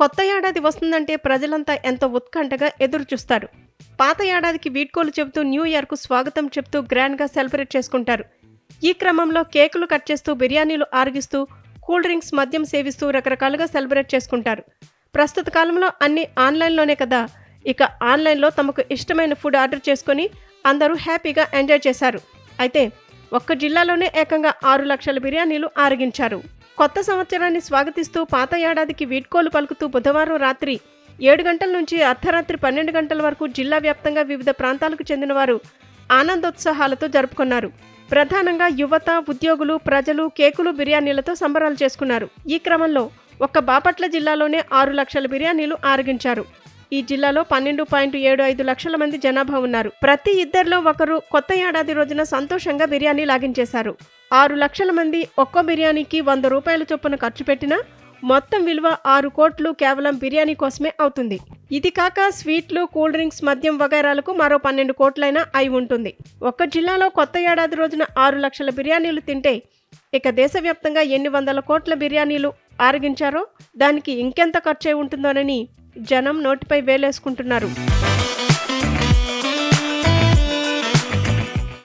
కొత్త ఏడాది వస్తుందంటే ప్రజలంతా ఎంతో ఉత్కంఠగా ఎదురు చూస్తారు. పాత ఏడాదికి వీడ్కోలు చెబుతూ న్యూ ఇయర్కు స్వాగతం చెబుతూ గ్రాండ్గా సెలబ్రేట్ చేసుకుంటారు. ఈ క్రమంలో కేకులు కట్ చేస్తూ బిర్యానీలు ఆరగిస్తూ కూల్ డ్రింక్స్ మద్యం సేవిస్తూ రకరకాలుగా సెలబ్రేట్ చేసుకుంటారు. ప్రస్తుత కాలంలో అన్ని ఆన్లైన్లోనే కదా. ఇక ఆన్లైన్లో తమకు ఇష్టమైన ఫుడ్ ఆర్డర్ చేసుకొని అందరూ హ్యాపీగా ఎంజాయ్ చేశారు. అయితే ఒక్క జిల్లాలోనే ఏకంగా ఆరు లక్షల బిర్యానీలు ఆరగించారు. కొత్త సంవత్సరాన్ని స్వాగతిస్తూ పాత ఏడాదికి వీడ్కోలు పలుకుతూ బుధవారం రాత్రి ఏడు గంటల నుంచి అర్ధరాత్రి పన్నెండు గంటల వరకు జిల్లా వ్యాప్తంగా వివిధ ప్రాంతాలకు చెందిన వారు ఆనందోత్సాహాలతో జరుపుకున్నారు. ప్రధానంగా యువత ఉద్యోగులు ప్రజలు కేకులు బిర్యానీలతో సంబరాలు చేసుకున్నారు. ఈ క్రమంలో ఒక్క బాపట్ల జిల్లాలోనే ఆరు లక్షల బిర్యానీలు ఆరగించారు. ఈ జిల్లాలో పన్నెండు పాయింట్ ఏడు ఐదు లక్షల మంది జనాభా ఉన్నారు. ప్రతి ఇద్దరిలో ఒకరు కొత్త ఏడాది రోజున సంతోషంగా బిర్యానీ లాగించేశారు. ఆరు లక్షల మంది ఒక్కో బిర్యానీకి వంద రూపాయల చొప్పున ఖర్చు పెట్టినా మొత్తం విలువ ఆరు కోట్లు కేవలం బిర్యానీ కోసమే అవుతుంది. ఇది కాక స్వీట్లు కూల్ డ్రింక్స్ మద్యం వగైరాలకు మరో పన్నెండు కోట్లైనా అయి ఉంటుంది. ఒక్క జిల్లాలో కొత్త ఏడాది రోజున ఆరు లక్షల బిర్యానీలు తింటే ఇక దేశవ్యాప్తంగా ఎన్ని వందల కోట్ల బిర్యానీలు ఆరగించారో దానికి ఇంకెంత ఖర్చయి ఉంటుందోనని జనం నోటిపై వేలేసుకుంటున్నారు.